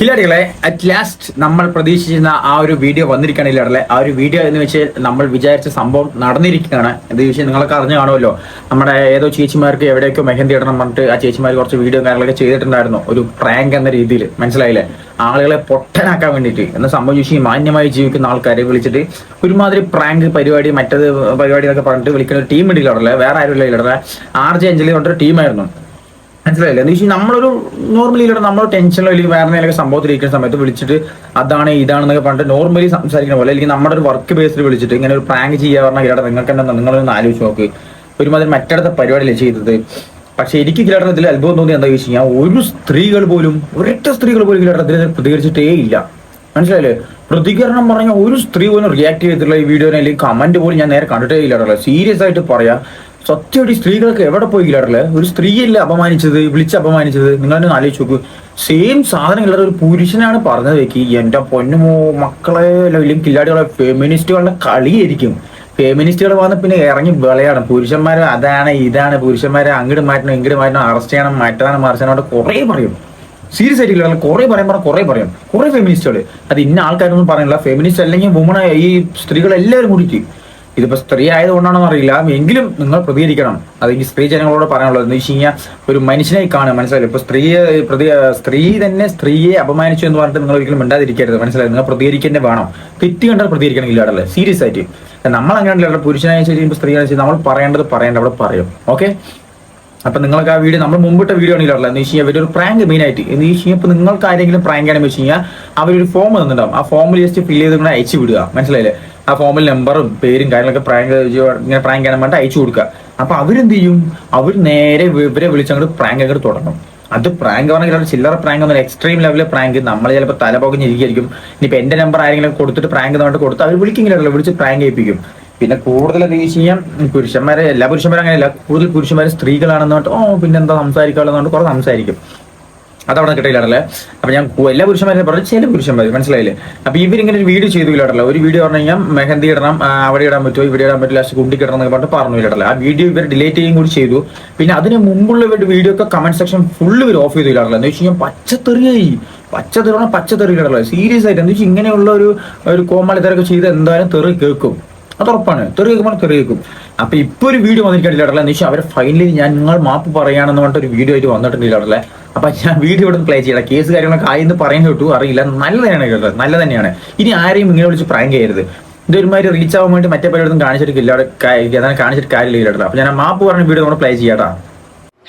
കില്ലാടികളെ at last നമ്മൾ പ്രതീക്ഷിച്ചിരുന്ന ആ ഒരു വീഡിയോ വന്നിരിക്കണില്ലേ ആ ഒരു വീഡിയോ എന്ന് വെച്ച് നമ്മൾ വിചാരിച്ച സംഭവം നടന്നിരിക്കുകയാണ്. എന്ത് വിഷയം നിങ്ങളൊക്കെ അറിഞ്ഞു കാണുമല്ലോ. നമ്മുടെ ഏതോ ചേച്ചിമാർക്ക് എവിടെയൊക്കെ മെഹന്തി ഇടണം പറഞ്ഞിട്ട് ആ ചേച്ചിമാർ കുറച്ച് വീഡിയോ കാര്യങ്ങളൊക്കെ ചെയ്തിട്ടുണ്ടായിരുന്നു. ഒരു പ്രാങ്ക് എന്ന രീതിയിൽ മനസ്സിലായില്ലേ? ആളുകളെ പൊട്ടനാക്കാൻ വേണ്ടിയിട്ട്. എന്ന സംഭവം ചോദിച്ചു മാന്യമായി ജീവിക്കുന്ന ആൾക്കാരെ വിളിച്ചിട്ട് ഒരുമാതിരി പ്രാങ്ക് പരിപാടി മറ്റത് പരിപാടി എന്നൊക്കെ പറഞ്ഞിട്ട് വിളിക്കുന്ന ടീം അവിടെ വേറെ ആരും ഇല്ല ഇടല്ലേ ആർ ജെ അഞ്ജലി പറഞ്ഞൊരു ടീമായിരുന്നു മനസ്സിലായില്ലേ? എന്ന് വെച്ചാൽ നമ്മളൊരു നോർമലി നമ്മൾ ടെൻഷനിലോ അല്ലെങ്കിൽ വേറെ എന്തെങ്കിലും സംഭവത്തിലിരിക്കുന്ന സമയത്ത് വിളിച്ചിട്ട് അതാണ് ഇതാണെന്നൊക്കെ പറഞ്ഞിട്ട് നോർമലി സംസാരിക്കുന്ന പോലെ അല്ലെങ്കിൽ നമ്മുടെ ഒരു വർക്ക് ബേസിൽ വിളിച്ചിട്ട് ഇങ്ങനെ ഒരു പ്രാങ്ക് ചെയ്യാൻ പറഞ്ഞാൽ ഇവിടെ നിങ്ങൾക്ക് എന്താ നിങ്ങളൊന്ന് ആലോചിച്ച് നോക്ക്. ഒരുമാതിരി മറ്റടുത്ത പരിപാടിയല്ലേ ചെയ്തത്. പക്ഷെ എനിക്ക് കിരീടത്തിൽ അത്ഭുതം തോന്നി എന്താ വെച്ച് കഴിഞ്ഞാൽ ഒരു സ്ത്രീകൾ പോലും ഒരൊറ്റ സ്ത്രീകൾ പോലും കിരീടത്തിൽ പ്രതികരിച്ചിട്ടേ ഇല്ല. മനസ്സിലായില്ലേ? പ്രതികരണം പറഞ്ഞ ഒരു സ്ത്രീ പോലും റിയാക്ട് ചെയ്തിട്ടുള്ള ഈ വീഡിയോനെ അല്ലെങ്കിൽ കമന്റ് പോലും ഞാൻ നേരെ കണ്ടിട്ടേ ഇല്ല സീരിയസ് ആയിട്ട് പറയാ സത്യമായിട്ട് ഈ സ്ത്രീകളൊക്കെ എവിടെ പോയി ഇല്ലാടല്ലേ ഒരു സ്ത്രീയല്ല അപമാനിച്ചത് വിളിച്ച് അപമാനിച്ചത്? നിങ്ങൾ തന്നെ ആലോചിച്ച് നോക്കൂ. സെയിം സാധനം ഇല്ലാതെ ഒരു പുരുഷനാണ് പറഞ്ഞത് വെക്കി. എന്റെ പൊന്നുമോ മക്കളെ അല്ലെങ്കിൽ കില്ലാടികളെ ഫെമിനിസ്റ്റുകളുടെ കളിയായിരിക്കും. ഫെമിനിസ്റ്റുകൾ വന്ന് പിന്നെ ഇറങ്ങി വിളയാണ് പുരുഷന്മാരെ അതാണ് ഇതാണ്. പുരുഷന്മാരെ അങ്ങോട്ട് മാറ്റണം ഇങ്ങോട്ട് മാറ്റണം അറസ്റ്റ് ചെയ്യണം മാറ്റണം അവിടെ കുറെ പറയും. സീരിയസ് ആയിട്ടില്ല കുറെ പറയാൻ പറഞ്ഞാൽ കുറെ പറയും. കുറെ ഫെമിനിസ്റ്റുകൾ അത് ഇന്ന ആൾക്കാരൊന്നും പറയുന്നില്ല ഫെമിനിസ്റ്റ് അല്ലെങ്കിൽ വുമൺ ഈ സ്ത്രീകൾ എല്ലാവരും കൂടിയിട്ട്. ഇതിപ്പോ സ്ത്രീ ആയതുകൊണ്ടാണെന്ന് അറിയില്ല. എങ്കിലും നിങ്ങൾ പ്രതികരിക്കണം. അത് ഈ സ്ത്രീ ജനങ്ങളോട് പറയാനുള്ളത്. എന്ന് വെച്ച് കഴിഞ്ഞാൽ ഒരു മനുഷ്യനെ കാണുക. മനസ്സിലായി ഇപ്പൊ സ്ത്രീയെ പ്രതി സ്ത്രീ തന്നെ സ്ത്രീയെ അപമാനിച്ചു എന്ന് പറഞ്ഞിട്ട് നിങ്ങൾ ഒരിക്കലും മിണ്ടാതിരിക്കരുത്. മനസ്സിലായി നിങ്ങൾ പ്രതികരിക്കേണ്ട വേണം. തെറ്റ് കണ്ടാൽ പ്രതികരിക്കണം ഇല്ലാടല്ലേ? സീരിയസ് ആയിട്ട്. നമ്മൾ അങ്ങനെയല്ല പുരുഷനായ ശരി ഇപ്പൊ സ്ത്രീ ശരി നമ്മൾ പറയേണ്ടത് പറയേണ്ട അവിടെ പറയും. ഓക്കെ അപ്പൊ നിങ്ങൾക്ക് ആ വീഡിയോ നമ്മൾ മുമ്പിട്ട വീഡിയോ ആണെങ്കിലും എന്ന് വെച്ച് കഴിഞ്ഞാൽ ഒരു പ്രാങ്ക് മെയിൻ ആയിട്ട്. എന്ന് വെച്ച് കഴിഞ്ഞാൽ ഇപ്പൊ നിങ്ങൾക്ക് ആരെങ്കിലും പ്രാങ്ക് ആണെന്ന് വെച്ച് കഴിഞ്ഞാൽ അവരൊരു ഫോം തന്നിട്ടുണ്ടാവും. ആ ഫോമിൽ ജസ്റ്റ് ഫില്ല് ചെയ്ത് ഇങ്ങനെ അയച്ചു വിടുക. മനസ്സിലായില്ലേ? ആ ഫോമിൽ നമ്പറും പേരും കാര്യങ്ങളൊക്കെ പ്രാങ്ക് ഇങ്ങനെ പ്രാങ്ക് ചെയ്യാൻ വേണ്ടി അയച്ചു കൊടുക്കുക. അപ്പൊ അവരെന്ത് ചെയ്യും? അവർ നേരെ ഇവരെ വിളിച്ചങ്ങോട്ട് പ്രാങ്ക് അങ്ങോട്ട് തുടങ്ങും. അത് പ്രാങ്ക് പറഞ്ഞാൽ ചില്ലറ പ്രാങ്ക് ഒന്നും എക്സ്ട്രീം ലെവലിൽ പ്രാങ്ക് നമ്മൾ ചിലപ്പോൾ തല പോകഞ്ഞിരിക്കും ഇനിയിപ്പോൾ എന്റെ നമ്പർ ആരെങ്കിലും കൊടുത്തിട്ട് പ്രാങ്ക് എന്നിട്ട് കൊടുത്ത് അവർ വിളിക്കില്ല വിളിച്ച് പ്രാങ്ക് ചെയ്യിപ്പിക്കും പിന്നെ കൂടുതൽ എന്താ വെച്ച് കഴിഞ്ഞാൽ പുരുഷന്മാരെ എല്ലാ പുരുഷന്മാരും അങ്ങനെയല്ല. കൂടുതൽ പുരുഷന്മാർ സ്ത്രീകളാണെന്ന് പറഞ്ഞിട്ട് ഓ പിന്നെന്താ സംസാരിക്കാനുള്ളത് പറഞ്ഞിട്ട് കുറെ സംസാരിക്കും. അതവിടെ കിട്ടിയില്ലാടല്ലേ അപ്പൊ ഞാൻ എല്ലാ പുരുഷന്മാരും പറഞ്ഞു ചില പുരുഷന്മാർ മനസ്സിലായില്ലേ? അപ്പൊ ഇവരിങ്ങനെ ഒരു വീഡിയോ ചെയ്തു ഇല്ലടല്ല ഒരു വീഡിയോ പറഞ്ഞു കഴിഞ്ഞാൽ മെഹന്തി ഇടണം അവിടെ ഇടാൻ പറ്റുമോ ഇവിടെ ഇടാൻ പറ്റില്ല ലാസ്റ്റ് കുണ്ടി കിടണം എന്നൊക്കെ പറഞ്ഞിട്ട് പറഞ്ഞു ഇല്ലാടല്ലേ ആ വീഡിയോ ഇവർ ഡിലേറ്റ് ചെയ്യും കൂടി ചെയ്തു. പിന്നെ അതിന് മുമ്പുള്ള ഇവരുടെ വീഡിയോ ഒക്കെ കമന്റ് സെക്ഷൻ ഫുള്ള് ഇവർ ഓഫ് ചെയ്തു ഇല്ലാടല്ലോ എന്ന് വെച്ച് കഴിഞ്ഞാൽ പച്ചത്തെറിയായി. പച്ചത്തെറി പറഞ്ഞാൽ പച്ചത്തെറി ഇല്ലടല്ല സീരിയസ് ആയിട്ട്. എന്ന് വെച്ചാൽ ഇങ്ങനെയുള്ള ഒരു ഒരു കോമാളിത്തരൊക്കെ ചെയ്ത് എന്തായാലും തെറി കേൾക്കും. അത് ഉറപ്പാണ്. തെറി കേൾക്കുമ്പോൾ തെറി കേൾക്കും. അപ്പൊ ഇപ്പൊ ഒരു വീഡിയോ വന്നിട്ടില്ല എന്ന് വെച്ചാൽ അവരെ ഫൈനലി ഞാൻ നിങ്ങൾ മാപ്പ് പറയാണെന്ന് പറഞ്ഞിട്ട് ഒരു വീഡിയോ ആയിട്ട് വന്നിട്ടില്ല അപ്പൊ ഞാൻ വീഡിയോ ഇവിടെ പ്ലേ ചെയ്യണം കേസ് കാര്യങ്ങളൊക്കെ ആയെന്ന് പറയുന്നു കേട്ടു അറിയില്ല. നല്ല തന്നെയാണ് കേട്ടോ. നല്ല തന്നെയാണ്. ഇനി ആരെയും ഇങ്ങനെ വിളിച്ച് പ്രാങ്ക് ചെയ്യരുത്. ഇത് ഒരുമാതിരി റീച്ച് ആവാൻ വേണ്ടി മറ്റേ പലയിടത്തും കാണിച്ചിട്ട് ഇല്ല അതാണ് കാണിച്ചിട്ട് കാര്യമില്ല അപ്പൊ ഞാൻ ആ മാപ്പ് പറഞ്ഞ വീഡിയോ നമ്മൾ പ്ലേ ചെയ്യാട്ടാ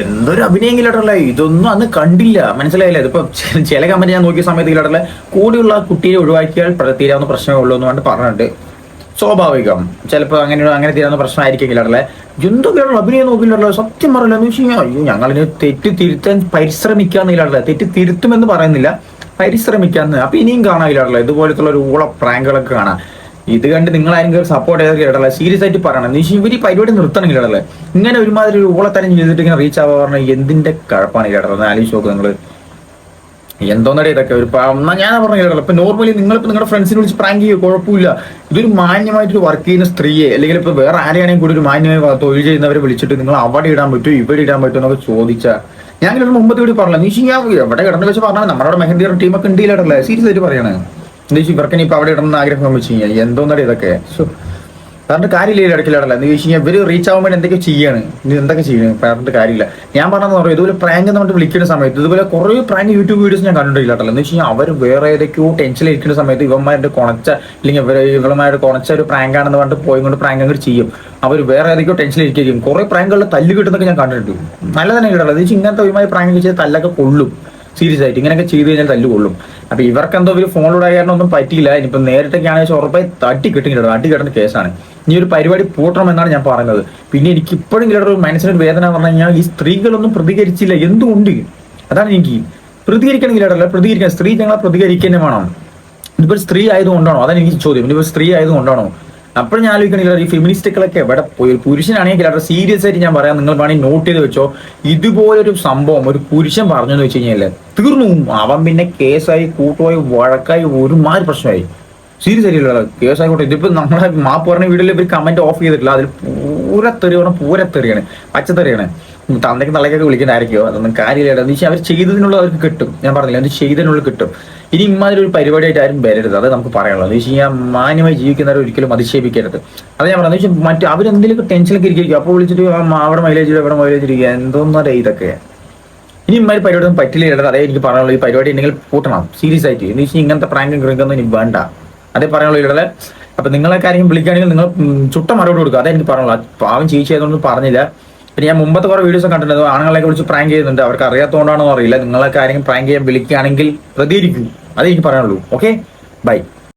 എന്തൊരു അഭിനയെങ്കിലട്ടല്ലേ ഇതൊന്നും അന്ന് കണ്ടില്ല. മനസ്സിലായില്ല? ഇതിപ്പോ ചില കമ്പനി ഞാൻ നോക്കിയ സമയത്ത് ഇല്ലട്ടല്ലേ കൂടിയുള്ള കുട്ടിയെ ഒഴിവാക്കിയാൽ തീരാവുന്ന പ്രശ്നമേ ഉള്ളൂ എന്ന് പറഞ്ഞിട്ട് പറഞ്ഞിട്ടുണ്ട്. സ്വാഭാവികം. ചിലപ്പോൾ അങ്ങനെ അങ്ങനെ തീരാവുന്ന പ്രശ്നമായിരിക്കും പ്രശ്നമായിരിക്കില്ലല്ലേ എന്തൊക്കെയുള്ള അഭിനയം നോക്കില്ലല്ലോ സത്യം പറയില്ല എന്ന് വെച്ച് കഴിഞ്ഞാൽ ഞങ്ങളിന് തെറ്റ് തിരുത്താൻ പരിശ്രമിക്കാന്ന് പരിശ്രമിക്കാന്നില്ലല്ലേ തെറ്റ് തിരുത്തുമെന്ന് പറയുന്നില്ല പരിശ്രമിക്കാന്ന്. അപ്പൊ ഇനിയും കാണാൻ കാണാനില്ലല്ലേ ഇതുപോലത്തുള്ള ഒരു ഊള പ്രാങ്കുകളൊക്കെ കാണാം. ഇത് കണ്ട് നിങ്ങൾ ആരെങ്കിലും സപ്പോർട്ട് ചെയ്തൊക്കെ കേട്ടല്ലേ സീരിയസ് ആയിട്ട് പറയണം. ഇവർ ഈ പരിപാടി നിർത്തണം കേട്ടല്ലേ ഇങ്ങനെ ഒരുമാതിരി ഒരു ഊളത്തരം ചെയ്തിട്ട് ഇങ്ങനെ റീച്ച് ആവാ പറഞ്ഞാൽ എന്തിന്റെ കഴപ്പാണ് കേട്ടത് ആലോചിച്ച് നോക്ക് നിങ്ങൾ. എന്തോന്നടി ഇതൊക്കെ? ഒരു ഞാൻ പറഞ്ഞു ഇപ്പൊ നോർമലി നിങ്ങൾ നിങ്ങളിപ്പോ നിങ്ങളുടെ ഫ്രണ്ട്സിനെ വിളിച്ച് പ്രാങ്ക് ചെയ്യുക കുഴപ്പമില്ല. ഇതൊരു മാന്യമായിട്ട് വർക്ക് ചെയ്യുന്ന സ്ത്രീയെ അല്ലെങ്കിൽ ഇപ്പൊ വേറെ ആരെയാണെങ്കിൽ കൂടി ഒരു മാന്യമായി തൊഴിൽ ചെയ്യുന്നവരെ വിളിച്ചിട്ട് നിങ്ങൾ അവിടെ ഇടാൻ പറ്റുമോ ഇവിടെ ഇടാൻ പറ്റുമോ എന്നൊക്കെ ചോദിച്ചാൽ ഞാൻ മുമ്പത്തെ കൂടി പറഞ്ഞില്ല. നീ ഞാൻ എവിടെ കിടന്നു വെച്ച് പറഞ്ഞാൽ നമ്മുടെ മെഹന്തിയുടെ ടീമൊക്കെ ഉണ്ട് സീരിയസ് ആയിട്ട് പറയണേ. എന്താ ഇനി ഇവർക്ക് ഇപ്പൊ അവിടെ ഇടണമെന്ന് ആഗ്രഹം വെച്ച് കഴിഞ്ഞാൽ എന്തോന്നറി ഇതൊക്കെ. പറഞ്ഞിട്ട് കാര്യമില്ല ഇടയ്ക്കില്ലടല്ല എന്ന് ചോദിച്ചു കഴിഞ്ഞാൽ ഇവർ റീച്ച് ആവാൻ വേണ്ടി എന്തൊക്കെ ചെയ്യാണ്? ഇനി എന്തൊക്കെ ചെയ്യണം പറഞ്ഞിട്ട് കാര്യമില്ല. ഞാൻ പറഞ്ഞതെന്ന് പറഞ്ഞു ഇതുപോലെ പ്രാങ്ക് എന്ന് പറഞ്ഞിട്ട് വിളിക്കുന്ന സമയത്ത് ഇതുപോലെ കുറേ പ്രാങ്ക് യൂട്യൂബ് വീഡിയോസ് ഞാൻ കണ്ടിട്ടില്ല എന്ന് വെച്ച് കഴിഞ്ഞാൽ അവർ വേറെ ഏതൊക്കെയോ ടെൻഷനിലിരിക്കുന്ന സമയത്ത് ഇവന്മാരുടെ കുറച്ച അല്ലെങ്കിൽ ഇവർ ഇവളുമാരുടെ കൊണച്ച ഒരു പ്രാങ്ക് ആണെന്ന് പറഞ്ഞിട്ട് പോയി കൊണ്ട് പ്രാങ്ക് അങ്ങോട്ട് ചെയ്യും. അവർ വേറെ ഏതൊക്കെയോ ടെൻഷനിലിരിക്കും കുറേ പ്രാങ്കുകളിൽ തല്ല് കിട്ടുന്നൊക്കെ ഞാൻ കണ്ടിട്ടുണ്ട്. നല്ല തന്നെ കേട്ടോ എന്ന് വെച്ചാൽ ഇങ്ങനത്തെ ഒരുമാതിരി പ്രാങ്ക് ചെയ്ത് തല്ലൊക്കെ കൊള്ളും സീരിയസ് ആയിട്ട്. ഇങ്ങനെയൊക്കെ ചെയ്തു കഴിഞ്ഞാൽ തല്ലുകൊള്ളും. അപ്പൊ ഇവർക്ക് എന്തോ ഒരു ഫോണിലൂടെ കാരണം ഒന്നും പറ്റിയില്ല. ഇനിയിപ്പോ നേരിട്ടൊക്കെ ആണെങ്കിൽ ഉറപ്പായി തട്ടി കിട്ടും തട്ടി കിട്ടുന്ന കേസാണ്. ഇനി ഒരു പരിപാടി പൂട്ടണം എന്നാണ് ഞാൻ പറയുന്നത്. പിന്നെ എനിക്ക് ഇപ്പോഴും ഒരു മനസ്സിനൊരു വേദന പറഞ്ഞു കഴിഞ്ഞാൽ ഈ സ്ത്രീകളൊന്നും പ്രതികരിച്ചില്ല. എന്തുകൊണ്ട്? അതാണ് എനിക്ക് പ്രതികരിക്കണമെങ്കിൽ ഇടല്ല പ്രതികരിക്കണം സ്ത്രീ ഞങ്ങളെ പ്രതികരിക്കുന്നേ വേണം. സ്ത്രീ ആയതുകൊണ്ടാണോ? അതാണ് എനിക്ക് ചോദ്യം. ഇതിപ്പോ സ്ത്രീ ആയതുകൊണ്ടാണോ? അപ്പോഴും ഞാൻ ആലോചിക്കണില്ല ഈ ഫെമിനിസ്റ്റുകളൊക്കെ എവിടെ പോയി? പുരുഷനാണെങ്കിൽ അവിടെ സീരിയസ് ആയിട്ട് ഞാൻ പറയാം നിങ്ങൾ വേണമെങ്കിൽ നോട്ട് ചെയ്ത് വെച്ചോ. ഇതുപോലൊരു സംഭവം ഒരു പുരുഷൻ പറഞ്ഞു എന്ന് വെച്ച് കഴിഞ്ഞാൽ തീർന്നു. അവൻ പിന്നെ കേസായി കൂട്ടുമായി വഴക്കായി ഒരുമാതിരി പ്രശ്നമായി. സീരിയസ് ആയിട്ടുള്ള കേസായിക്കോട്ടെ. ഇതിപ്പോ നമ്മളെ മാപ്പ് പറഞ്ഞ വീഡിയോയിൽ ഇവർ കമന്റ് ഓഫ് ചെയ്തിട്ടില്ല. അതിൽ പൂരത്തെറി പൂര പൂരത്തെറിയാണ് പച്ചത്തെറിയാണ്. തന്നേക്ക് തള്ളക്കൊക്കെ വിളിക്കുന്നതായിരിക്കുമോ അതൊന്നും കാര്യമില്ല എന്ന് അവർ ചെയ്തതിനുള്ള അവർക്ക് കിട്ടും. ഞാൻ പറഞ്ഞില്ല അത് ചെയ്തതിനുള്ള കിട്ടും. ഇനി ഇമാതിരി ഒരു പരിപാടിയായിട്ട് ആരും വരരുത്. അത് നമുക്ക് പറയാനുള്ളത്. എന്ന് വെച്ച് കഴിഞ്ഞാൽ മാന്യമായി ജീവിക്കുന്നവരെ ഒരിക്കലും അധിക്ഷേപിക്കരുത് അത് ഞാൻ പറഞ്ഞു വെച്ചാൽ മറ്റു അവരെന്തെങ്കിലും ടെൻഷനൊക്കെ ഇരിക്കും. അപ്പോൾ വിളിച്ചിട്ട് അവിടെ മൈലേജ് ഇവിടെ മൈലേജ് ഇരിക്കുക എന്തോന്നറിയ ഇതൊക്കെ? ഇനി ഇമാതിരി പരിപാടി ഒന്നും പറ്റില്ല ഇടത് അതേ എനിക്ക് പറയാനുള്ളൂ ഈ പരിപാടി ഉണ്ടെങ്കിൽ കൂട്ടണം സീരിയസ് ആയിട്ട്. എന്ന് വെച്ചാൽ ഇങ്ങനത്തെ പ്രാങ്കും ക്രിങ്കൊന്നും ഇനി വേണ്ട. അതേ പറയാനുള്ളൂ ഇടലെ അപ്പൊ നിങ്ങളെ കാര്യം വിളിക്കുകയാണെങ്കിൽ നിങ്ങൾ ചുട്ട മറുപടി കൊടുക്കുക. അതെനിക്ക് എനിക്ക് പറയാനുള്ളൂ പാവം ചേച്ചി ആയതുകൊണ്ട് പറഞ്ഞില്ല. പിന്നെ ഞാൻ മുമ്പത്തെ കുറെ വീഡിയോസ് കണ്ടിട്ടുണ്ട്. ആണുങ്ങളെ വിളിച്ച് പ്രാങ്ക് ചെയ്യുന്നുണ്ട്. അവർക്ക് അറിയാത്തതുകൊണ്ടാണോ അറിയില്ല. നിങ്ങളെ കാര്യം പ്രാങ്ക് ചെയ്യാൻ വിളിക്കുകയാണെങ്കിൽ പ്രതികരിക്കൂ. അതേ എനിക്ക് പറയാനുള്ളൂ. Okay bye